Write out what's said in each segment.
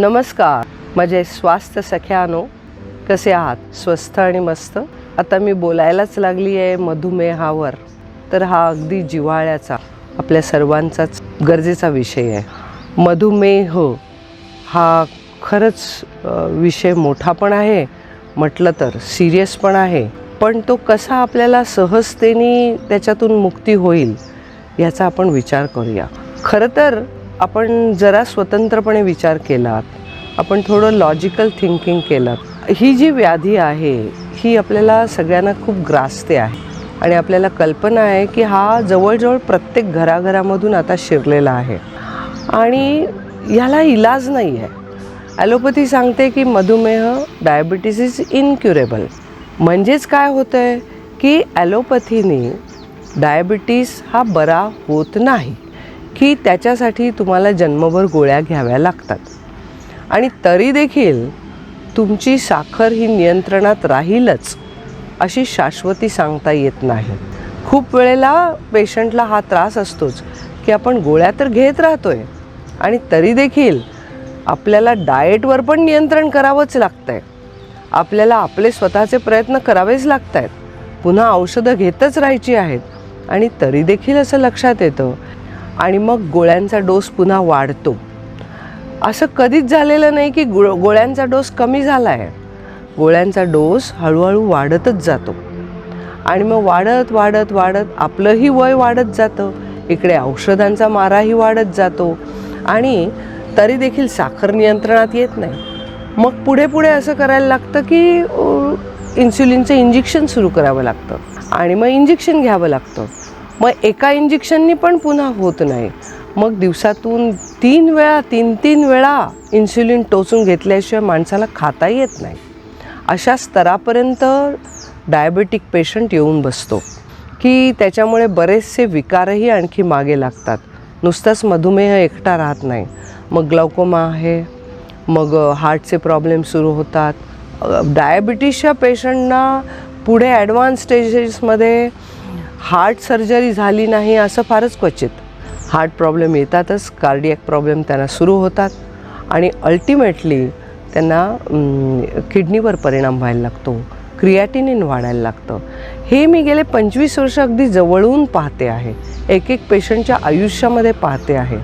नमस्कार. माझे स्वास्थ्य सख्यानो कसे आहात? स्वस्थ आणि मस्त? आता मी बोलायलाच लागली आहे मधुमेहावर. तर हा अगदी जिव्हाळ्याचा आपल्या सर्वांचाच गरजेचा विषय आहे. मधुमेह हा खरंच विषय मोठा पण आहे. म्हटलं तर सिरियस पण आहे. पण तो कसा आपल्याला सहजतेने त्याच्यातून मुक्ती होईल याचा आपण विचार करूया. खरं तर आपण जरा स्वतंत्रपणे विचार केलात आपण थोडं लॉजिकल थिंकिंग केलं ही जी व्याधी आहे ही आपल्याला सगळ्यांना खूप ग्रासते आहे आणि आपल्याला कल्पना आहे की हा जवळजवळ प्रत्येक घराघरामधून आता शिरलेला आहे. आणि ह्याला इलाज नाही आहे. ॲलोपॅथी सांगते की मधुमेह डायबिटीस इज इनक्युरेबल म्हणजेच काय होतं आहे की ॲलोपॅथीने डायबिटीस हा बरा होत नाही. की त्याच्यासाठी तुम्हाला जन्मभर गोळ्या घ्याव्या लागतात. आणि तरी देखील तुमची साखर ही नियंत्रणात राहीलच अशी शाश्वती सांगता येत नाही. खूप वेळेला पेशंटला हा त्रास असतोच की आपण गोळ्या तर घेत राहतो आहे आणि तरी देखील आपल्याला डाएटवर पण नियंत्रण करावंच लागतं आहे आपल्याला आपले स्वतःचे प्रयत्न करावेच लागत आहेत पुन्हा औषधं घेतच राहायची आहेत. आणि तरी देखील असं लक्षात येतं आणि मग गोळ्यांचा डोस पुन्हा वाढतो. असं कधीच झालेलं नाही की गो गोळ्यांचा डोस कमी झाला आहे गोळ्यांचा डोस हळूहळू वाढतच जातो. आणि मग वाढत वाढत वाढत आपलंही वय वाढत जातं. इकडे औषधांचा माराही वाढत जातो. आणि तरी देखील साखर नियंत्रणात येत नाही. मग पुढे पुढे असं करायला लागतं की इन्सुलिनचं इंजेक्शन सुरू करावं लागतं. आणि मग इंजेक्शन घ्यावं लागतं. मग एका इंजेक्शननी पण पुन्हा होत नाही. मग दिवसातून तीन वेळा तीन तीन वेळा इन्सुलिन टोचून घेतल्याशिवाय माणसाला खाता येत नाही. अशा स्तरापर्यंत डायबेटिक पेशंट येऊन बसतो. की त्याच्यामुळे बरेचसे विकारही आणखी मागे लागतात. नुसतंच मधुमेह एकटा राहत नाही. मग ग्लौकोमा आहे. मग हार्टचे प्रॉब्लेम सुरू होतात. डायबिटीसच्या पेशंटना पुढे ॲडव्हान्स स्टेजेसमध्ये हार्ट सर्जरी झाली नाही असं फारच क्वचित. हार्ट प्रॉब्लेम येतातच कार्डियक प्रॉब्लेम त्यांना सुरू होतात आणि अल्टिमेटली त्यांना किडनीवर परिणाम व्हायला लागतो क्रियाटिनिन वाढायला लागतं. हे मी गेले पंचवीस वर्ष अगदी जवळून पाहते आहे. एक एक पेशंटच्या आयुष्यामध्ये पाहते आहे.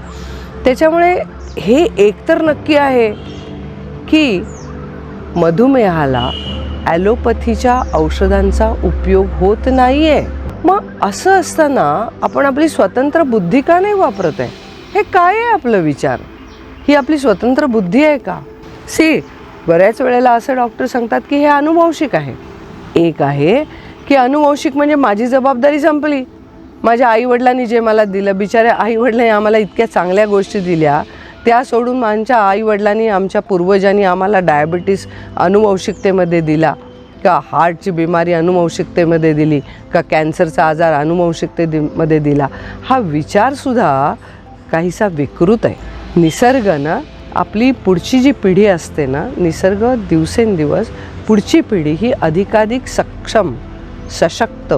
त्याच्यामुळे हे एकतर नक्की आहे की मधुमेहाला ॲलोपॅथीच्या औषधांचा उपयोग होत नाही आहे मग असं असताना आपण आपली स्वतंत्र बुद्धी का नाही वापरत आहे? हे काय आहे आपलं विचार? ही आपली स्वतंत्र बुद्धी आहे का? सी बऱ्याच वेळेला असं डॉक्टर सांगतात की हे अनुवंशिक आहे. एक आहे की अनुवंशिक म्हणजे माझी जबाबदारी संपली. माझ्या आईवडिलांनी जे मला दिलं बिचाऱ्या आईवडिलांनी आम्हाला इतक्या चांगल्या गोष्टी दिल्या त्या सोडून माझ्या आईवडिलांनी आमच्या पूर्वजांनी आम्हाला डायबिटीस अनुवंशिकतेमध्ये दिला. का हार्टची बिमारी अनुवंशिकतेमध्ये दिली का कॅन्सरचा आजार अनुवंशिकतेमध्ये दिला? हा विचारसुद्धा काहीसा विकृत आहे. निसर्ग ना आपली पुढची जी पिढी असते ना निसर्ग दिवसेंदिवस पुढची पिढी ही अधिकाधिक सक्षम सशक्त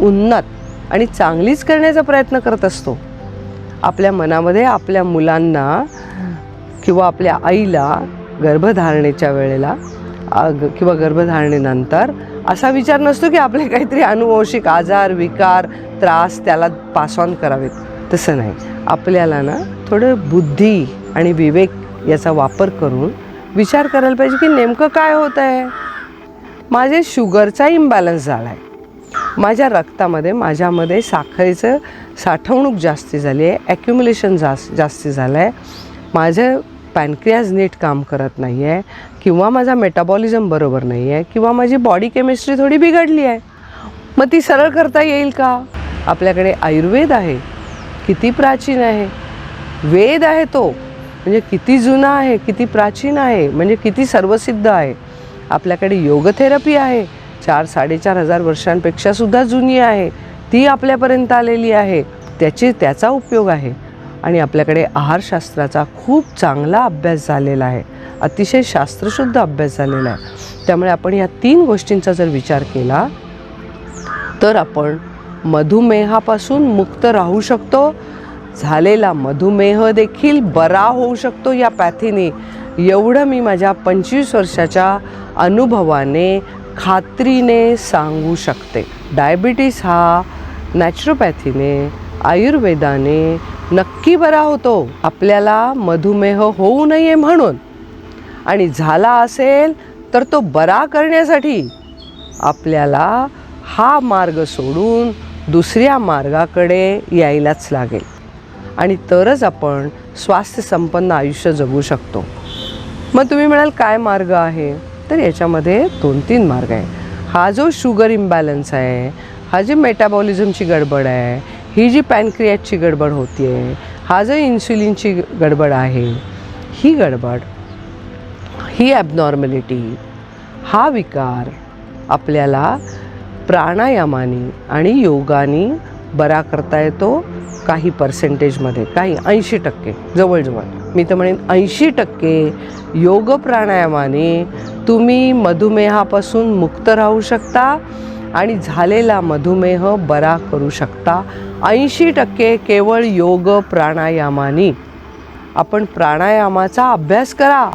उन्नत आणि चांगलीच करण्याचा प्रयत्न करत असतो. आपल्या मनामध्ये आपल्या मुलांना किंवा आपल्या आईला गर्भधारणेच्या वेळेला किंवा गर्भधारणेनंतर असा विचार नसतो की आपले काहीतरी अनुवंशिक आजार विकार त्रास त्याला पास ऑन करावेत. तसं नाही. आपल्याला ना थोडं बुद्धी आणि विवेक याचा वापर करून विचार करायला पाहिजे की नेमकं काय होत आहे? माझे शुगरचा इम्बॅलन्स झाला आहे माझ्या रक्तामध्ये माझ्यामध्ये साखरेचं साठवणूक जास्ती झाली आहे ॲक्युम्युलेशन जास् जास्ती झालं आहे माझं पॅनक्रियाज नीट काम करत नाही आहे किंवा माझा मेटाबॉलिझम बरोबर नाही आहे किंवा माझी बॉडी केमिस्ट्री थोडी बिघडली आहे मग ती सरळ करता येईल का? आपल्याकडे आयुर्वेद आहे. किती प्राचीन आहे. वेद आहे तो. म्हणजे किती जुना आहे किती प्राचीन आहे म्हणजे किती सर्वसिद्ध आहे. आपल्याकडे योगथेरपी आहे. चार साडेचार हजार वर्षांपेक्षा सुद्धा जुनी आहे. ती आपल्यापर्यंत आलेली आहे. त्याची त्याचा उपयोग आहे. आणि आपल्याकडे आहारशास्त्राचा खूप चांगला अभ्यास झालेला आहे. अतिशय शास्त्रशुद्ध अभ्यास झालेला आहे. त्यामुळे आपण या तीन गोष्टींचा जर विचार केला तर आपण मधुमेहापासून मुक्त राहू शकतो. झालेला मधुमेह देखील बरा होऊ शकतो या पॅथीने. एवढं मी माझ्या पंचवीस वर्षाच्या अनुभवाने खात्रीने सांगू शकते. डायबिटीस हा नॅचरोपॅथीने आयुर्वेदाने नक्की बरा होतो. आपल्याला मधुमेह होऊ नये म्हणून. आणि झाला असेल तर तो बरा करण्यासाठी आपल्याला हा मार्ग सोडून दुसऱ्या मार्गाकडे यायलाच लागेल. आणि तरच आपण स्वास्थ्यसंपन्न आयुष्य जगू शकतो. मग तुम्ही म्हणाल काय मार्ग आहे? तर याच्यामध्ये दोन तीन मार्ग आहे. हा जो शुगर इम्बॅलन्स आहे हा जी मेटाबॉलिझमची गडबड आहे ही जी पॅनक्रियाची गडबड होती आहे हा जो इन्सुलिनची गडबड आहे ही गडबड ही ॲबनॉर्मॅलिटी हा विकार आपल्याला प्राणायामाने आणि योगाने बरा करता येतो काही पर्सेंटेजमध्ये काही ऐंशी टक्के जवळजवळ. मी तर म्हणेन ऐंशी टक्के योग प्राणायामाने तुम्ही मधुमेहापासून मुक्त राहू शकता आणि झालेला मधुमेह बरा करू शकता. ऐंशी टक्के केवळ योग प्राणायामाने. आपण प्राणायामाचा अभ्यास करा.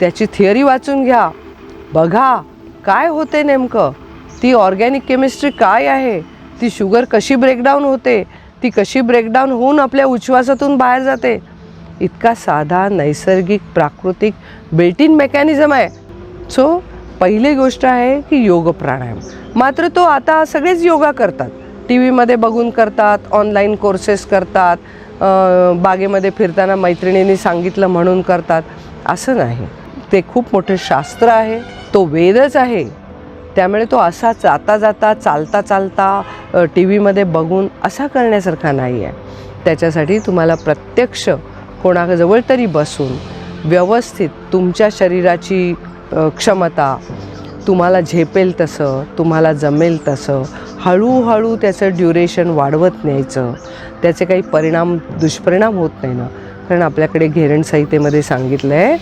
त्याची थिअरी वाचून घ्या. बघा काय होते नेमकं? ती ऑर्गॅनिक केमिस्ट्री काय आहे? ती शुगर कशी ब्रेकडाऊन होते? ती कशी ब्रेकडाऊन होऊन आपल्या उच्छ्वासातून बाहेर जाते? इतका साधा नैसर्गिक प्राकृतिक बिल्टिन मेकॅनिझम आहे. सो पहिली गोष्ट आहे की योग प्राणायाम मात्र तो आता सगळेच योगा करतात. टी व्हीमध्ये बघून करतात ऑनलाईन कोर्सेस करतात बागेमध्ये फिरताना मैत्रिणींनी सांगितलं म्हणून करतात. असं नाही. ते खूप मोठं शास्त्र आहे. तो वेदच आहे. त्यामुळे तो असा जाता जाता चालता चालता टी व्हीमध्ये बघून असा करण्यासारखा नाही आहे त्याच्यासाठी तुम्हाला प्रत्यक्ष कोणाजवळ तरी बसून व्यवस्थित तुमच्या शरीराची क्षमता तुम्हाला झेपेल तसं तुम्हाला जमेल तसं हळूहळू त्याचं ड्युरेशन वाढवत न्यायचं त्याचे काही परिणाम दुष्परिणाम होत नाही ना. कारण आपल्याकडे घेरण संहितेमध्ये सांगितलं आहे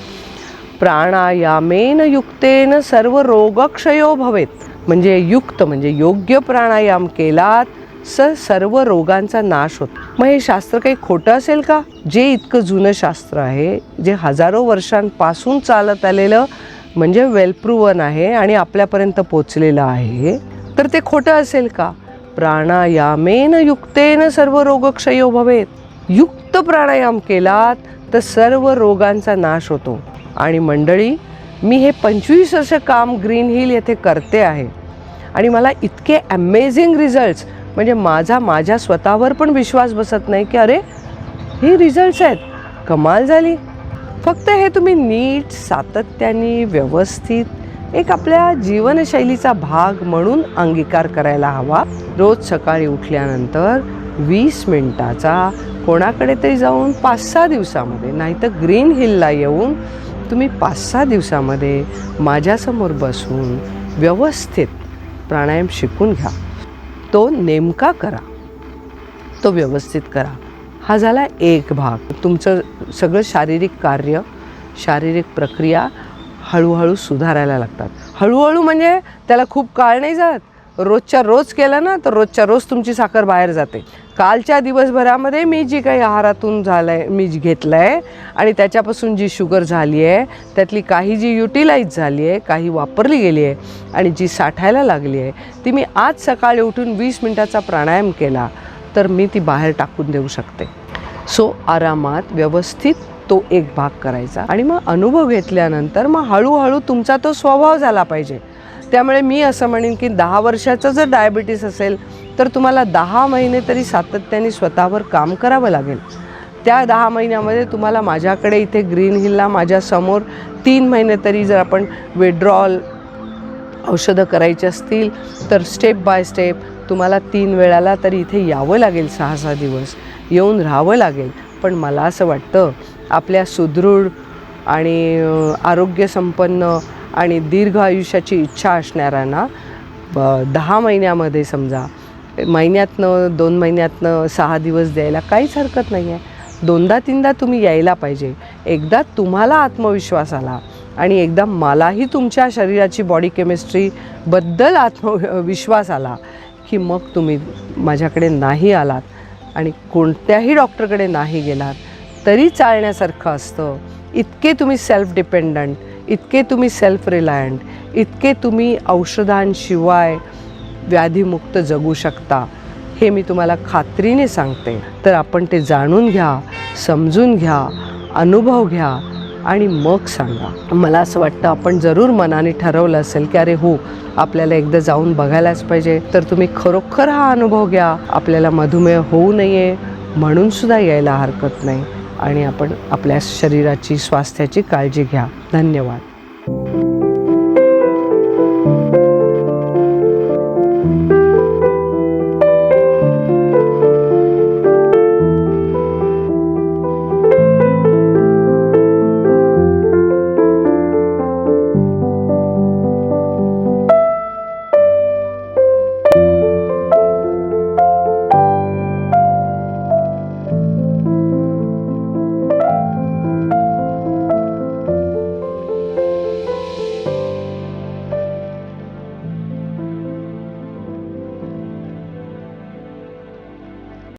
प्राणायामेन युक्तेन सर्व रोगक्षयो भवेत. म्हणजे युक्त म्हणजे योग्य प्राणायाम केलात स सर्व रोगांचा नाश होतो. मग हे शास्त्र काही खोटं असेल का? जे इतकं जुनं शास्त्र आहे जे हजारो वर्षांपासून चालत आलेलं म्हणजे वेलप्रुवन आहे आणि आपल्यापर्यंत पोचलेलं आहे. तर ते खोटं असेल का? प्राणायामेन युक्तेन सर्व रोगक्षयो भवेत. युक्त प्राणायाम केलात तर सर्व रोगांचा नाश होतो. आणि मंडळी मी हे पंचवीस वर्ष काम ग्रीन हिल येथे करते आहे. आणि मला इतके अमेझिंग रिझल्ट्स म्हणजे माझा माझ्या स्वतःवर पण विश्वास बसत नाही की अरे हे रिझल्ट्स आहेत. कमाल झाली. फक्त हे तुम्ही नीट सातत्याने व्यवस्थित एक आपल्या जीवनशैलीचा भाग म्हणून अंगीकार करायला हवा. रोज सकाळी उठल्यानंतर वीस मिनटाचा कोणाकडे तरी जाऊन पाच सहा दिवसामध्ये नाही तर ग्रीन हिलला येऊन तुम्ही पाच सहा दिवसामध्ये माझ्यासमोर बसून व्यवस्थित प्राणायाम शिकून घ्या. तो नेमका करा. तो व्यवस्थित करा. हा झाला एक भाग. तुमचं सगळं शारीरिक कार्य शारीरिक प्रक्रिया हळूहळू सुधारायला लागतात. हळूहळू म्हणजे त्याला खूप काळ नाही जात. रोजच्या रोज केलं ना तर रोजच्या रोज तुमची साखर बाहेर जाते. कालच्या दिवसभरामध्ये मी जी काही आहारातून झालं आहे मी जी घेतलं आहे आणि त्याच्यापासून जी शुगर झाली आहे त्यातली काही जी युटिलाइज झाली आहे काही वापरली गेली आहे आणि जी साठायला लागली आहे ती मी आज सकाळी उठून वीस मिनटाचा प्राणायाम केला. तर मी ती बाहेर टाकून देऊ शकते. सो आरामात व्यवस्थित तो एक भाग करायचा आणि मग अनुभव घेतल्यानंतर मग हळूहळू तुमचा तो स्वभाव झाला पाहिजे. त्यामुळे मी असं म्हणेन की दहा वर्षाचं जर डायबिटीस असेल तर तुम्हाला दहा महिने तरी सातत्याने स्वतःवर काम करावं लागेल. त्या दहा महिन्यामध्ये तुम्हाला माझ्याकडे इथे ग्रीन हिलला माझ्यासमोर तीन महिने तरी जर आपण विड्रॉल औषधं करायची असतील तर स्टेप बाय स्टेप तुम्हाला तीन वेळाला तरी इथे यावं लागेल सहा सहा दिवस. येऊन राहावं लागेल. पण मला असं वाटतं आपल्या सुदृढ आणि आरोग्यसंपन्न आणि दीर्घ आयुष्याची इच्छा असणाऱ्यांना ब दहा महिन्यामध्ये समजा महिन्यातनं दोन महिन्यातनं सहा दिवस द्यायला काहीच हरकत नाही आहे दोनदा तीनदा तुम्ही यायला पाहिजे. एकदा तुम्हाला आत्मविश्वास आला आणि एकदा मलाही तुमच्या शरीराची बॉडी केमिस्ट्रीबद्दल आत्मविश्वास आला की मग तुम्ही माझ्याकडे नाही आलात आणि कोणत्याही डॉक्टरकडे नाही गेलात तरी चालण्यासारखं असतं. इतके तुम्ही सेल्फ डिपेंडंट इतके तुम्ही सेल्फ रिलायंट इतके तुम्ही औषधांशिवाय व्याधीमुक्त जगू शकता हे मी तुम्हाला खात्रीने सांगते. तर आपण ते जाणून घ्या समजून घ्या अनुभव घ्या. आणि मग सांगा. मला असं वाटतं आपण जरूर मनाने ठरवलं असेल की अरे हो आपल्याला एकदा जाऊन बघायलाच पाहिजे. तर तुम्ही खरोखर हा अनुभव घ्या. आपल्याला मधुमेह होऊ नये म्हणून सुद्धा यायला हरकत नाही. आणि आपण आपल्या शरीराची स्वास्थ्याची काळजी घ्या. धन्यवाद.